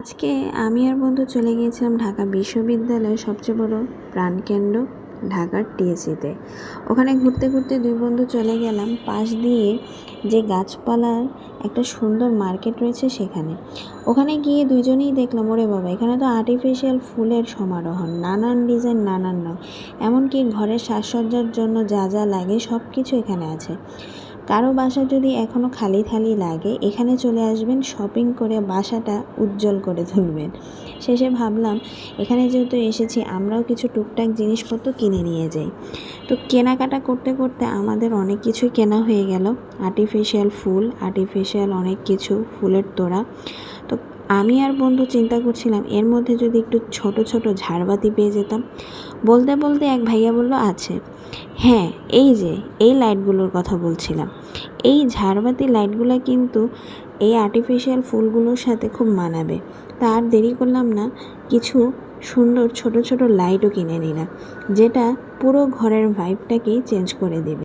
আজকে আমি আর বন্ধু চলে গিয়েছিলাম ঢাকা বিশ্ববিদ্যালয়ের সবচেয়ে বড় প্রাণকেন্দ্র ঢাকার টিএসিতে ওখানে ঘুরতে ঘুরতে দুই বন্ধু চলে গেলাম, পাশ দিয়ে যে গাছপালার একটা সুন্দর মার্কেট রয়েছে সেখানে। ওখানে গিয়ে দুজনেই দেখলাম, ওরে বাবা, এখানে তো আর্টিফিশিয়াল ফুলের সমারোহ, নানান ডিজাইন নানান রঙ এমনকি ঘরের সাজসজ্জার জন্য যা যা লাগে সব কিছু এখানে আছে। কারও বাসা যদি এখনও খালি খালি লাগে, এখানে চলে আসবেন শপিং করে বাসাটা উজ্জ্বল করে তুলবেন। শেষে ভাবলাম, এখানে যেহেতু এসেছি, আমরাও কিছু টুকটাক জিনিসপত্র কিনে নিয়ে যাই। তো কেনাকাটা করতে করতে আমাদের অনেক কিছুই কেনা হয়ে গেল। আর্টিফিশিয়াল ফুল আর্টিফিশিয়াল অনেক কিছু, ফুলের তোড়া। তো আমি আর বন্ধু চিন্তা করছিলাম, এর মধ্যে যদি একটু ছোট ছোট ঝাড়বাতি পেয়ে যেতাম। বলতে বলতে এক ভাইয়া বলল, আছে। হ্যাঁ এই যে, এই লাইটগুলোর কথা বলছিলাম। এই ঝাড়বাতি লাইটগুলো কিন্তু এই আর্টিফিশিয়াল ফুলগুলোর সাথে খুব মানাবে। তা আর দেরি করলাম না, কিছু সুন্দর ছোট ছোট লাইটও কিনে নিলাম, যেটা পুরো ঘরের ভাইবটাকেই চেঞ্জ করে দেবে।